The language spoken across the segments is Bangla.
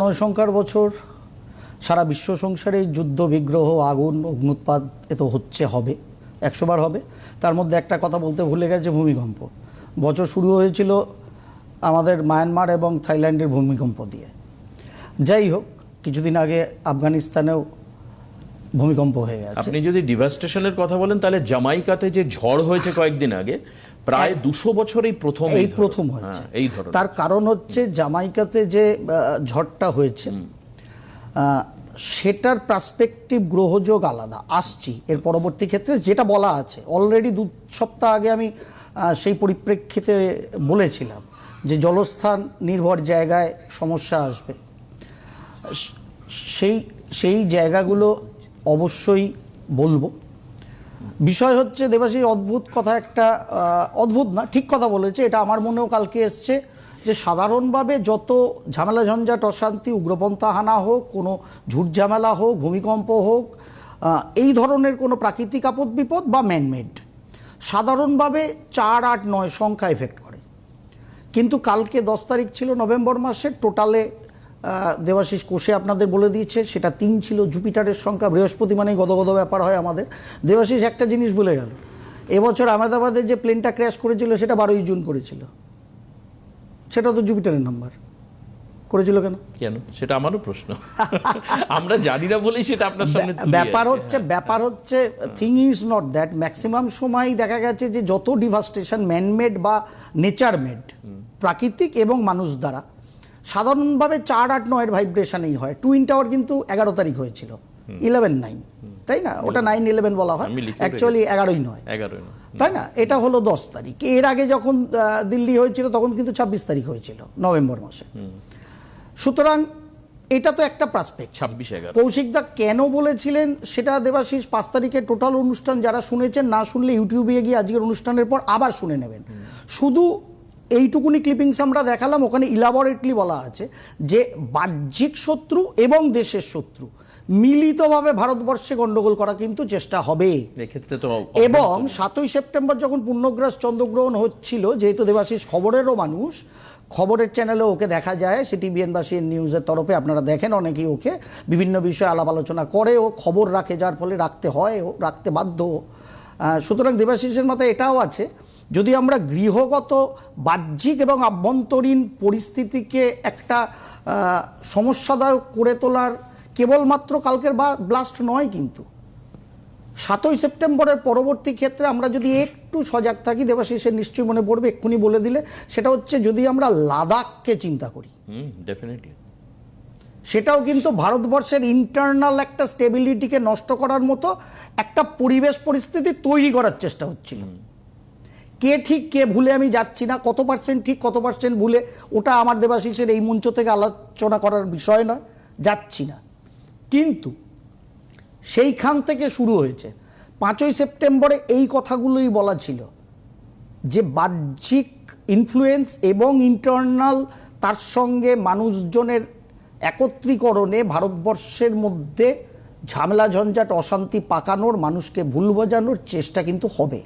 নয় সংখ্যার বছর সারা বিশ্ব সংসারে যুদ্ধ, বিগ্রহ, আগুন, অগ্নুৎপাত এ তো হচ্ছে, হবে একশোবার হবে। তার মধ্যে একটা কথা বলতে ভুলে গেছে, ভূমিকম্প। বছর শুরু হয়েছিল আমাদের মায়ানমার এবং থাইল্যান্ডের ভূমিকম্প দিয়ে। যাই হোক, কিছুদিন আগে আফগানিস্তানেও ভূমিকম্প হয়ে গেছে। আপনি যদি ডিভাস্টেশনের কথা বলেন, তাহলে জামাইকাতে যে ঝড় হয়েছে কয়েকদিন আগে প্রায় দুশো বছর এই প্রথম এই প্রথম হয়েছে। হ্যাঁ, এই ধরনের। তার কারণ হচ্ছে জামাইকাতে যে ঝড়টা হয়েছে সেটার পার্সপেক্টিভ গ্রহযোগ আলাদা। আসছি। এর পরবর্তী ক্ষেত্রে যেটা বলা আছে অলরেডি দু সপ্তাহ আগে আমি সেই পরিপ্রেক্ষিতে বলেছিলাম যে জলস্থান নির্ভর জায়গায় সমস্যা আসবে। সেই সেই জায়গাগুলো অবশ্যই বলব। বিষয় হচ্ছে দেবাশী অদ্ভুত কথা একটা অদ্ভুত না, ঠিক কথা বলেছে। এটা আমার মনেও কালকে এসছে যে, সাধারণভাবে যত ঝামেলা ঝঞ্ঝাট অশান্তি উগ্রপন্থা হানা হোক, কোনো ঝুট ঝামেলা হোক, ভূমিকম্প হোক এই ধরনের কোনো প্রাকৃতিক আপদ বিপদ বা ম্যানমেড সাধারণভাবে চার আট নয় সংখ্যা এফেক্ট করে। কিন্তু কালকে দশ তারিখ ছিল নভেম্বর মাসের, টোটালে দেবাশিস কোষে আপনাদের বলে দিয়েছে সেটা তিন ছিল জুপিটারের সংখ্যা বৃহস্পতি মানেই গদগদ ব্যাপার হয় আমাদের। দেবাশিস একটা জিনিস ভুলে গেল এবছর আহমেদাবাদে যে প্লেনটা ক্র্যাশ করেছিল সেটা বারোই জুন করেছিল। সেটা তো জুপিটারের নাম্বার। করেছিল কেন? কেন? সেটা আমারও প্রশ্ন। আমরা জানি না বলেই সেটা আপনার সামনে ব্যাপার হচ্ছে ব্যাপার হচ্ছে thing is not that maximum সময় দেখা গেছে যে যত ডিভাস্টেশন ম্যানমেড বা নেচার মেড প্রাকৃতিক এবং মানুষ দ্বারা সাধারণভাবে চার আট নয়ের ভাইব্রেশনেই হয়। টুইন টাওয়ার কিন্তু এগারো তারিখ হয়েছিল। ইলেভেন নাইন তাই না? ওটা নাইন ইলেভেন বলা হয়। অ্যাকচুয়ালি এগারোই নয়। এগারোই তাই না? এটা হলো দশ তারিখ। এর আগে যখন দিল্লি হয়েছিল তখন কিন্তু ছাব্বিশ তারিখ হয়েছিল নভেম্বর মাসে। সুতরাং এটা তো একটা প্রাসপেক্ট ছাব্বিশ এগারো। কৌশিকদা কেন বলেছিলেন সেটা দেবাশিস পাঁচ তারিখের টোটাল অনুষ্ঠান যারা শুনেছেন না শুনলে ইউটিউবে গিয়ে আজকের অনুষ্ঠানের পর আবার শুনে নেবেন। শুধু এইটুকুনি ক্লিপিংস আমরা দেখালাম ওখানে ইলাবরেটলি বলা আছে যে বাহ্যিক শত্রু এবং দেশের শত্রু মিলিতভাবে ভারতবর্ষে গণ্ডগোল করা কিন্তু চেষ্টা হবে। এবং সাতই সেপ্টেম্বর যখন পূর্ণগ্রাস চন্দ্রগ্রহণ হচ্ছিল যেহেতু দেবাশিস খবরেরও মানুষ খবরের চ্যানেলে ওকে দেখা যায় সেটি বিএনবাসী নিউজের তরফে আপনারা দেখেন অনেকেই ওকে বিভিন্ন বিষয়ে আলাপ আলোচনা করে ও খবর রাখে যার ফলে রাখতে হয় ও রাখতে বাধ্য সুতরাং দেবাশিসের মাথায় এটাও আছে। যদি আমরা গৃহগত বাহ্যিক এবং আভ্যন্তরীণ পরিস্থিতিকে একটা সমস্যাদায়ক করে তোলার কেবলমাত্র কালকের বা ব্লাস্ট নয় কিন্তু। সাতই সেপ্টেম্বরের পরবর্তী ক্ষেত্রে আমরা যদি একটু সজাগ থাকি দেবাশিসের নিশ্চয়ই মনে পড়বে এক্ষুনি বলে দিলে সেটা হচ্ছে যদি আমরা লাদাখকে চিন্তা করি। ডেফিনেটলি সেটাও কিন্তু ভারতবর্ষের ইন্টারনাল একটা স্টেবিলিটিকে নষ্ট করার মতো একটা পরিবেশ পরিস্থিতি তৈরি করার চেষ্টা হচ্ছিল। কে ঠিক, কে ভুলে আমি যাচ্ছি না, কত পার্সেন্ট ঠিক, কত পার্সেন্ট ভুলে, ওটা আমার দেবাশিসের এই মঞ্চ থেকে আলোচনা করার বিষয় নয়, যাচ্ছি না। কিন্তু সেইখান থেকে শুরু হয়েছে। পাঁচই সেপ্টেম্বরে এই কথাগুলোই বলা ছিল যে বাহ্যিক ইনফ্লুয়েন্স এবং ইন্টারনাল তার সঙ্গে মানুষজনের একত্রীকরণে ভারতবর্ষের মধ্যে ঝামেলা, ঝঞ্ঝাট, অশান্তি পাকানোর, মানুষকে ভুল বোঝানোর চেষ্টা কিন্তু হবে।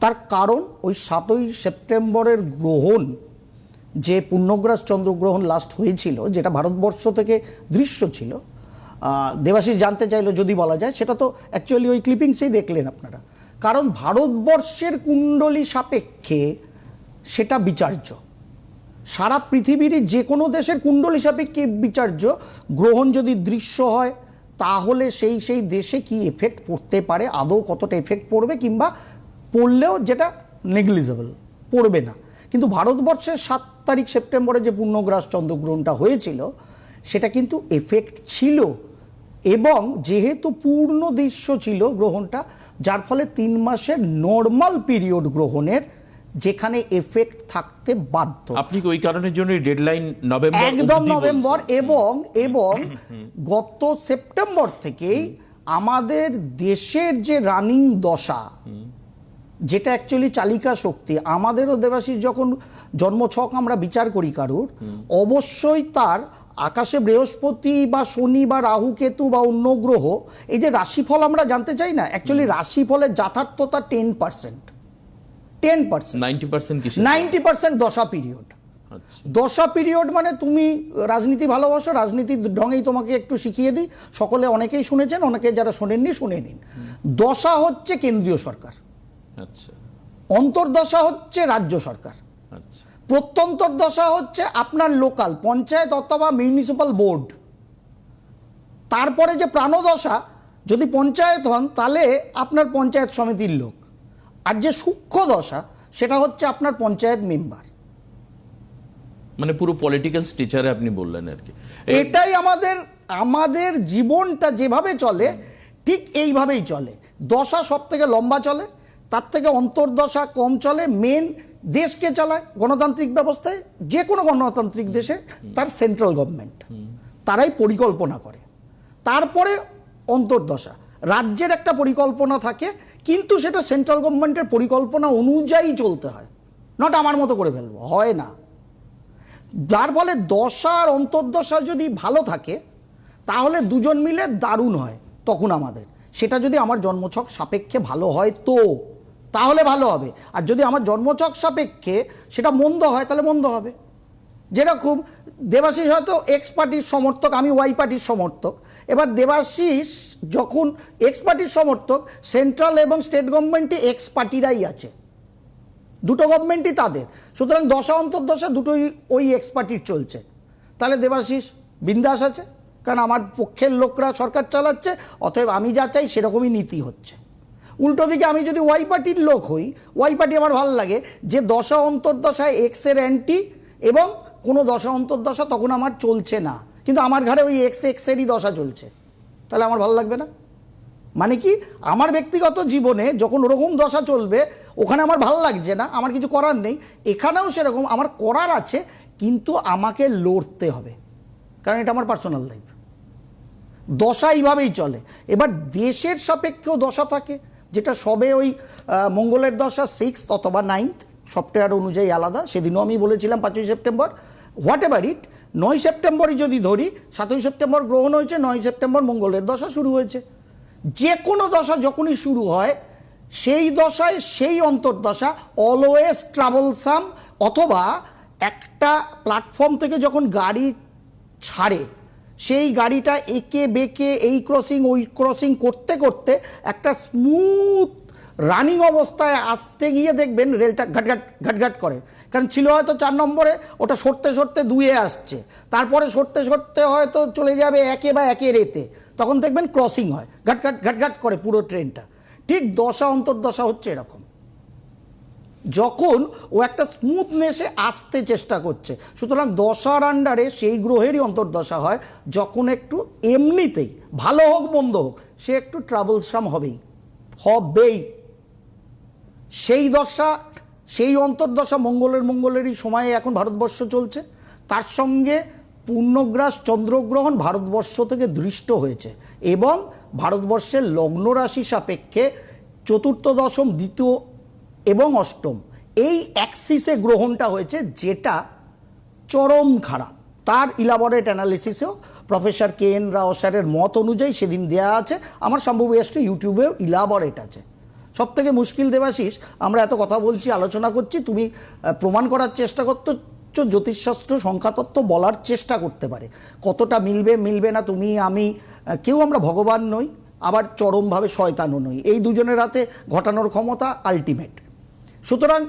তার কারণ ওই সাতই সেপ্টেম্বরের গ্রহণ যে পূর্ণগ্রাস চন্দ্রগ্রহণ লাস্ট হয়েছিল যেটা ভারতবর্ষ থেকে দৃশ্য ছিল আহ, দেবাশিস জানতে চাইলো যদি বলা যায় সেটা তো অ্যাকচুয়ালি ওই ক্লিপিংসেই দেখলেন আপনারা। কারণ ভারতবর্ষের কুণ্ডলী সাপেক্ষে সেটা বিচার্য। সারা পৃথিবীর যে কোনো দেশের কুণ্ডলী সাপেক্ষে বিচার্য। গ্রহণ যদি দৃশ্য হয় তাহলে সেই সেই দেশে কি এফেক্ট পড়তে পারে? আদৌ কতটা এফেক্ট পড়বে? কিংবা পড়লেও যেটা নেগলিজেবল পড়বে না। কিন্তু ভারতবর্ষের সাত তারিখ সেপ্টেম্বরে যে পূর্ণগ্রাস চন্দ্রগ্রহণটা হয়েছিল সেটা কিন্তু এফেক্ট ছিল এবং যেহেতু পূর্ণ দৃশ্য ছিল গ্রহণটা যার ফলে তিন মাসের নর্মাল পিরিয়ড গ্রহণের যেখানে এফেক্ট থাকতে বাধ্য। আপনি ওই কারণের জন্য ডেডলাইন নভেম্বর একদম নভেম্বর এবং এবং গত সেপ্টেম্বর থেকেই আমাদের দেশের যে রানিং দশা যেটা অ্যাকচুয়ালি চালিকা শক্তি। আমাদেরও দেবাশিস যখন জন্মছক আমরা বিচার করি কারুর অবশ্যই তার আকাশে বৃহস্পতি বা শনি বা রাহু কেতু বা অন্য গ্রহ এই যে রাশিফল আমরা জানতে চাই না অ্যাকচুয়ালি রাশিফলের যথার্থতা টেন পার্সেন্ট টেন পার্সেন্ট 90% কিসের? নাইনটি পার্সেন্ট দশা পিরিয়ড আচ্ছা। দশা পিরিয়ড মানে তুমি রাজনীতি ভালোবাসো রাজনীতির ঢঙেই তোমাকে একটু শিখিয়ে দিই। সকলে অনেকেই শুনেছেন অনেকে যারা শোনেননি শুনে নিন। দশা হচ্ছে কেন্দ্রীয় সরকার। অন্তর্দশা হচ্ছে রাজ্য সরকার। আচ্ছা। প্রত্যন্তর দশা হচ্ছে আপনার লোকাল পঞ্চায়েত অথবা মিউনিসিপ্যাল বোর্ড তারপরে যে প্রাণদশা যদি পঞ্চায়েত হন তাহলে আপনার পঞ্চায়েত সমিতির লোক। আর যে সূক্ষ্ম দশা সেটা হচ্ছে আপনার পঞ্চায়েত মেম্বার মানে পুরো পলিটিক্যাল স্টিচারে আপনি বললেন আর কি। এটাই আমাদের আমাদের জীবনটা যেভাবে চলে ঠিক এইভাবেই চলে। দশা সব থেকে লম্বা চলে তার থেকে অন্তর্দশা কম চলে মেন দেশকে চালায় গণতান্ত্রিক ব্যবস্থায়, যে কোনো গণতান্ত্রিক দেশে তার সেন্ট্রাল গভর্নমেন্ট তারাই পরিকল্পনা করে। তারপরে অন্তর্দশা। রাজ্যের একটা পরিকল্পনা থাকে, কিন্তু সেটা সেন্ট্রাল গভর্নমেন্টের পরিকল্পনা অনুযায়ী চলতে হয়। নট আমার মতো করে ফেলব, হয় না। যার ফলে দশা আর অন্তর্দশা যদি ভালো থাকে, তাহলে দুজন মিলে দারুণ হয়, তখন আমাদের। সেটা যদি আমার জন্মছক সাপেক্ষে ভালো হয় তো। তাহলে ভালো হবে। আর যদি আমার জন্মচক সাপেক্ষে সেটা মন্দ হয়, তাহলে মন্দ হবে। যেরকম দেবাশিস হয়তো এক্স পার্টির সমর্থক, আমি ওয়াই পার্টির সমর্থক। এবার দেবাশিস যখন এক্স পার্টির সমর্থক সেন্ট্রাল এবং স্টেট গভর্নমেন্টে এক্স পার্টিরাই আছে। দুটো গভর্নমেন্টই তাদের। সুতরাং দশা অন্তর্দশা দুটোই ওই এক্স পার্টির চলছে। তাহলে দেবাশিস বিন্দাস আছে, কারণ আমার পক্ষের লোকরা সরকার চালাচ্ছে, অতএব আমি যা চাই সেরকমই নীতি হচ্ছে। উল্টো দিকে আমি যদি ওয়াই পার্টির লোক হই, ওয়াই পার্টি আমার ভালো লাগে, যে দশা অন্তর্দশায় এক্সের অ্যান্টি এবং কোনো দশা অন্তর্দশা তখন আমার চলছে না। কিন্তু আমার ঘরে ওই এক্স এক্সেরই দশা চলছে। তাহলে আমার ভালো লাগবে না? মানে কি? আমার ব্যক্তিগত জীবনে যখন ওরকম দশা চলবে, ওখানে আমার ভালো লাগছে না, আমার কিছু করার নেই। এখানেও সেরকম, আমার করার আছে, কিন্তু আমাকে লড়তে হবে। কারণ এটা আমার পার্সোনাল লাইফ দশা এইভাবেই চলে। এবার দেশের সাপেক্ষেও দশা থাকে। যেটা সবে ওই মঙ্গলের দশা সিক্স অথবা নাইন্থ সফটওয়্যার অনুযায়ী আলাদা, সেদিনও আমি বলেছিলাম পাঁচই সেপ্টেম্বর। হোয়াট এভার ইট নয় সেপ্টেম্বরই যদি ধরি, সাতই সেপ্টেম্বর গ্রহণ হয়েছে, নয় সেপ্টেম্বর মঙ্গলের দশা শুরু হয়েছে। যে কোনো দশা যখনই শুরু হয়, সেই দশায় সেই অন্তর্দশা অলওয়েজ ট্রাভেলসাম অথবা একটা প্ল্যাটফর্ম থেকে যখন গাড়ি ছাড়ে সেই গাড়িটা একে বেঁকে এই ক্রসিং ওই ক্রসিং করতে করতে একটা স্মুথ রানিং অবস্থায় আসতে গিয়ে দেখবেন রেলটা ঘাটঘাট ঘাটঘাট করে। কারণ ছিল হয়তো চার নম্বরে, ওটা সরতে সরতে দুয়ে আসছে। তারপরে সরতে সরতে হয়তো চলে যাবে একে বা একে রেতে তখন দেখবেন ক্রসিং হয়। ঘাটঘাট ঘাটঘাট করে পুরো ট্রেনটা ঠিক দশা, অন্তর্দশা হচ্ছে এরকম। যখন ও একটা স্মুথনেসে আসতে চেষ্টা করছে। সুতরাং দশার আন্ডারে সেই গ্রহেরই অন্তর্দশা হয়, যখন একটু এমনিতেই, ভালো হোক, মন্দ হোক, সে একটু ট্রাভেলসাম হবেই হবেই। সেই দশা, সেই অন্তর্দশা মঙ্গলের মঙ্গলেরই সময়ে এখন ভারতবর্ষ চলছে। তার সঙ্গে পূর্ণগ্রাস চন্দ্রগ্রহণ ভারতবর্ষ থেকে দৃষ্ট হয়েছে এবং ভারতবর্ষের লগ্ন রাশি সাপেক্ষে চতুর্থ দশম, দ্বিতীয় এবং অষ্টম। এই অ্যাক্সিসে গ্রহণটা হয়েছে যেটা চরম খারাপ। তার ইলাবরেট অ্যানালিসিসেও প্রফেসর কে এন রাও স্যারের মত অনুযায়ী সেদিন দেয়া আছে। আমার সম্ভব এসটি ইউটিউবেও ইলাবরেট আছে। সব থেকে মুশকিল দেবাশিস, আমরা এত কথা বলছি, আলোচনা করছি, তুমি প্রমাণ করার চেষ্টা করতো জ্যোতিষশাস্ত্র, সংখ্যাতত্ত্ব বলার চেষ্টা করতে পারে। কতটা মিলবে মিলবে না, তুমি, আমি কেউ আমরা ভগবান নই, আবার চরমভাবে শয়তানও নই। এই দুজনের হাতে ঘটানোর ক্ষমতা আলটিমেট সুতরাং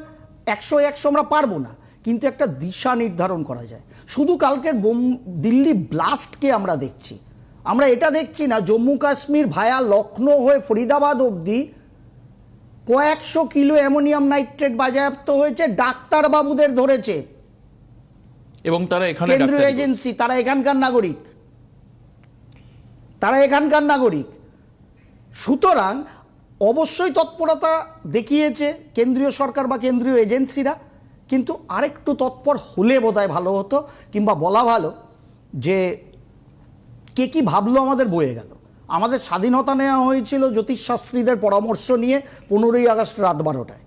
একশো একশো আমরা পারব না কিন্তু একটা দিশা নির্ধারণ করা যায়। শুধু কালকের বোম দিল্লি ব্লাস্টকে আমরা দেখছি। আমরা এটা দেখছি না জম্মু কাশ্মীর ভায়া লখনৌ হয়ে ফরিদাবাদ অবধি কয়েকশো কিলো অ্যামোনিয়াম নাইট্রেট বাজেয়াপ্ত হয়েছে ডাক্তারবাবুদের ধরেছে। এবং তারা এখানে কেন্দ্রীয় এজেন্সি তারা এখানকার নাগরিক। তারা এখানকার নাগরিক। সুতরাং অবশ্যই তৎপরতা দেখিয়েছে কেন্দ্রীয় সরকার বা কেন্দ্রীয় এজেন্সিরা, কিন্তু আরেকটু তৎপর হলে বোধহয় ভালো হতো কিংবা বলা ভালো যে কে কি ভাবলো আমাদের বয়ে গেল। আমাদের স্বাধীনতা নেওয়া হয়েছিল জ্যোতিষশাস্ত্রীদের পরামর্শ নিয়ে পনেরোই আগস্ট রাত বারোটায়।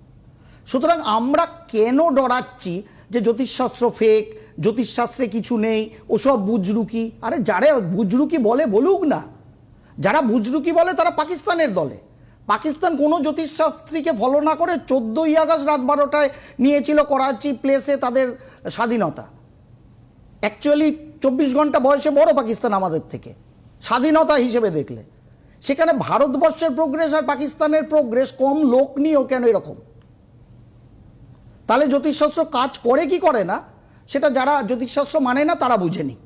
সুতরাং আমরা কেন ডরাচ্ছি যে জ্যোতিষশাস্ত্র ফেক জ্যোতিষশাস্ত্রে কিছু নেই, ওসব বুজরুকি? আরে যারা বুজরুকি বলে বলুক না। যারা বুজরুকি বলে তারা পাকিস্তানের দলে। পাকিস্তান কোনো জ্যোতিষশাস্ত্রীকে ফলো না করে চোদ্দোই আগস্ট রাত বারোটায় নিয়েছিল করাচি প্লেসে তাদের স্বাধীনতা। অ্যাকচুয়ালি চব্বিশ ঘণ্টা বয়সে বড় পাকিস্তান আমাদের থেকে। স্বাধীনতা হিসেবে দেখলে। সেখানে ভারতবর্ষের প্রোগ্রেস আর পাকিস্তানের প্রোগ্রেস কম, লোক নিয়েও কেন এরকম? তাহলে জ্যোতিষশাস্ত্র কাজ করে কি করে না? সেটা যারা জ্যোতিষশাস্ত্র মানে না, তারা বুঝে নিক।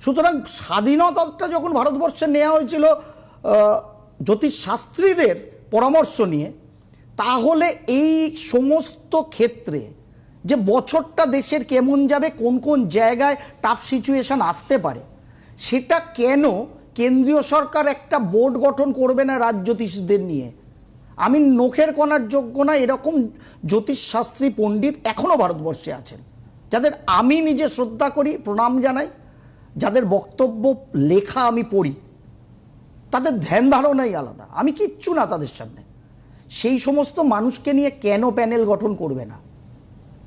সুতরাং স্বাধীনতাটা যখন ভারতবর্ষে নেওয়া হয়েছিল জ্যোতিষশাস্ত্রীদের পরামর্শ নিয়ে, তাহলে এই সমস্ত ক্ষেত্রে যে বছরটা দেশের কেমন যাবে, কোন কোন জায়গায় টাফ সিচুয়েশন আসতে পারে, সেটা কেন কেন্দ্রীয় সরকার একটা বোর্ড গঠন করবে না রাজ জ্যোতিষদের নিয়ে? আমি নখের কণার যোগ্য না, এরকম জ্যোতিষশাস্ত্রী পণ্ডিত এখনও ভারতবর্ষে আছেন, যাদের আমি নিজে শ্রদ্ধা করি, প্রণাম জানাই, যাদের বক্তব্য, লেখা আমি পড়ি। তাদের ধ্যান ধারণাই আলাদা। আমি কিচ্ছু না তাদের সামনে। সেই সমস্ত মানুষকে নিয়ে কেন প্যানেল গঠন করবে না?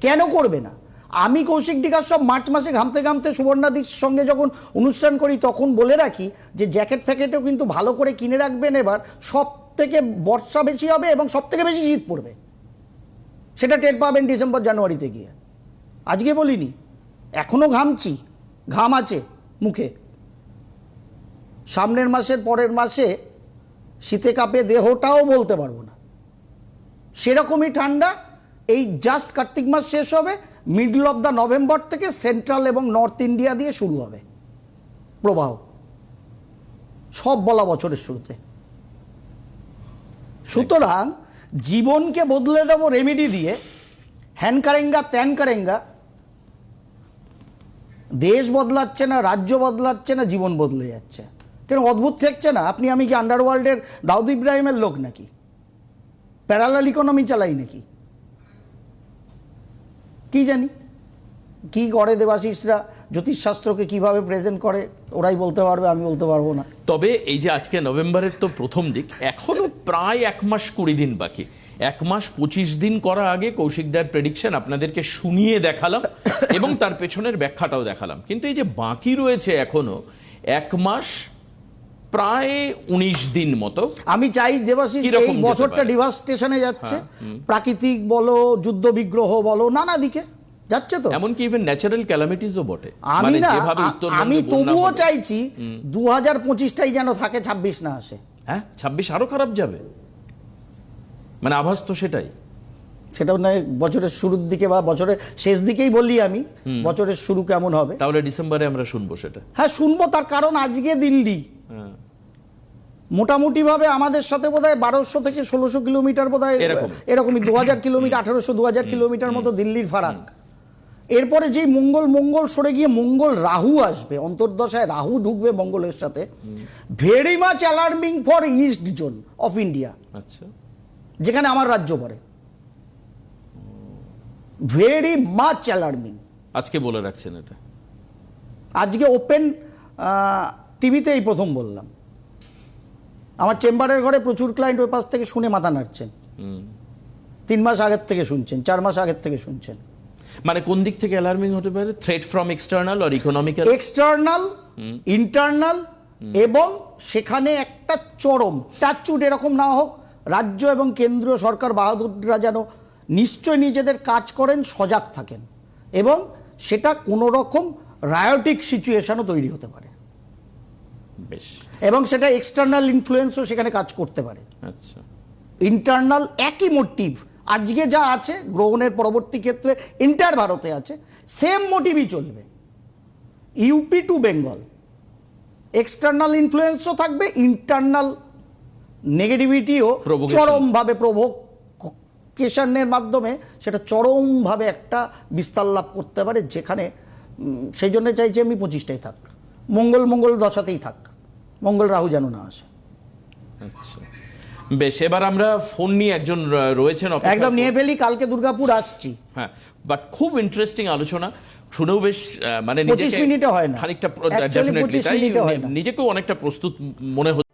কেন করবে না? আমি কৌশিক ডিকার সব মার্চ মাসে ঘামতে ঘামতে সুবর্ণাদির সঙ্গে যখন অনুষ্ঠান করি, তখন বলে রাখি যে, জ্যাকেট ফ্যাকেটও কিন্তু ভালো করে কিনে রাখবেন এবার। সব থেকে বর্ষা বেশি হবে এবং সব থেকে বেশি শীত পড়বে। সেটা টের পাবেন ডিসেম্বর জানুয়ারিতে গিয়ে। আজকে বলিনি। এখনও ঘামছি। ঘাম আছে মুখে। সামনের মাসের পরের মাসে শীতে কাঁপে দেহটাও বলতে পারব না। সেরকমই ঠান্ডা, এই জাস্ট কার্তিক মাস শেষ হবে মিডল অফ দ্য নভেম্বর থেকে সেন্ট্রাল এবং নর্থ ইন্ডিয়া দিয়ে শুরু হবে। প্রবাহ। সব বলা বছরের শুরুতে। সুতরাং জীবনকে বদলে দেবো রেমেডি দিয়ে, হ্যান কারেঙ্গা, ত্যান কারেঙ্গা। দেশ বদলাচ্ছে না, রাজ্য বদলাচ্ছে না, জীবন বদলে যাচ্ছে। কেন অদ্ভুত ঠেকছে না? আপনি আমি কি আন্ডারওয়ার্ল্ডের দাউদ ইব্রাহিমের লোক নাকি? প্যারালাল ইকোনমি চালাই নাকি? কি জানি? কি করে দেবাশিসরা? জ্যোতিষশাস্ত্রকে কীভাবে প্রেজেন্ট করে? ওরাই বলতে পারবে, আমি বলতে পারব না। তবে এই যে আজকে নভেম্বরের তো প্রথম দিক, এখনও প্রায় এক মাস কুড়ি দিন বাকি। এক মাস পঁচিশ দিন করা আগে কৌশিকদার প্রেডিকশন আপনাদেরকে শুনিয়ে দেখালাম এবং তার পেছনের ব্যাখ্যাটাও দেখালাম। কিন্তু এই যে বাকি রয়েছে এখনও, এক মাস প্রায় উনিশ দিন মতো আমি চাই দেবাশিস এই বছরটা? হ্যাঁ, ডিভাস্টেশনে যাচ্ছে। প্রাকৃতিক বলো যুদ্ধ বিগ্রহ বলো নানা দিকে। যাচ্ছে তো। এমনকি ইভেন ন্যাচারাল ক্যালামিটিসও বটে। আমি মানে না আমি তবুও চাইছি দু হাজার পঁচিশটাই যেন থাকে ছাব্বিশ না আসে। হ্যাঁ ছাব্বিশ আরও খারাপ যাবে। মানে আভাস তো সেটাই। সেটাও নয় বছরের শুরুর দিকে বা বছরের শেষ দিকেই বললি আমি বছরের শুরু কেমন হবে। তাহলে ডিসেম্বরে আমরা শুনব সেটা। হ্যাঁ শুনব তার কারণ আজকে দিল্লি। হ্যাঁ। মোটামুটিভাবে আমাদের সাথে বোধহয় বারোশো থেকে ষোলোশো কিলোমিটার বোধহয় এরকম। এরকমই দু হাজার কিলোমিটার আঠারোশো দু হাজার কিলোমিটার মতো দিল্লির ফারাক। এরপরে যেই মঙ্গল মঙ্গল সরে গিয়ে মঙ্গল রাহু আসবে অন্তর্দশায় রাহু ঢুকবে মঙ্গলের সাথে very much alarming for east zone of India আচ্ছা। যেখানে আমার রাজ্য পড়ে। ভেরি মাচ অ্যালার্মিং আজকে বলে রাখছেন এটা। আজকে ওপেন টিভিতে এই প্রথম বললাম। আমার চেম্বারের ঘরে প্রচুর ক্লায়েন্ট ওই পাশ থেকে শুনে মাথা নাড়ছেন। তিন মাস আগের থেকে শুনছেন চার মাস আগের থেকে শুনছেন। মানে কোন দিক থেকে অ্যালার্মিং হতে পারে? থ্রেট ফ্রম এক্সটার্নাল আর ইকোনমিক্যাল এক্সটার্নাল ইন্টারনাল এবং সেখানে একটা চরম টাচুট এরকম না হোক রাজ্য এবং কেন্দ্রীয় সরকার বাহাদুররা যেন নিশ্চয় নিজেদের কাজ করেন সজাগ থাকেন এবং সেটা কোনো রকম রায়োটিক সিচুয়েশনও তৈরি হতে পারে। বেশ। এবং সেটা এক্সটার্নাল ইনফ্লুয়েন্সও সেখানে কাজ করতে পারে। আচ্ছা। ইন্টারনাল একই মোটিভ আজকে যা আছে গ্রহণের পরবর্তী ক্ষেত্রে ইন্টার ভারতে আছে সেম মোটিভই চলবে। ইউপি টু বেঙ্গল এক্সটার্নাল ইনফ্লুয়েন্সও থাকবে ইন্টারনাল নেগেটিভিটিও চরমভাবে প্রভোকেশনের মাধ্যমে সেটা চরমভাবে একটা বিস্তার লাভ করতে পারে যেখানে সেই জন্য চাইছি আমি পঁচিশটাই থাক। মঙ্গল মঙ্গল দশাতেই থাক। মঙ্গল রাহু যেন না আসে। আচ্ছা। বেশ এবার আমরা ফোন নিয়ে একজন রয়েছেন একদম নিয়ে ফেলি কালকে দুর্গাপুর আসছি। হ্যাঁ বাট খুব ইন্টারেস্টিং আলোচনা। শুনেও বেশ মানে 25 মিনিটে হয় না। খানিকটা ডেফিনেটলি 25 তাই মিনিটে না। নিজেকেও অনেকটা প্রস্তুত মনে হচ্ছে।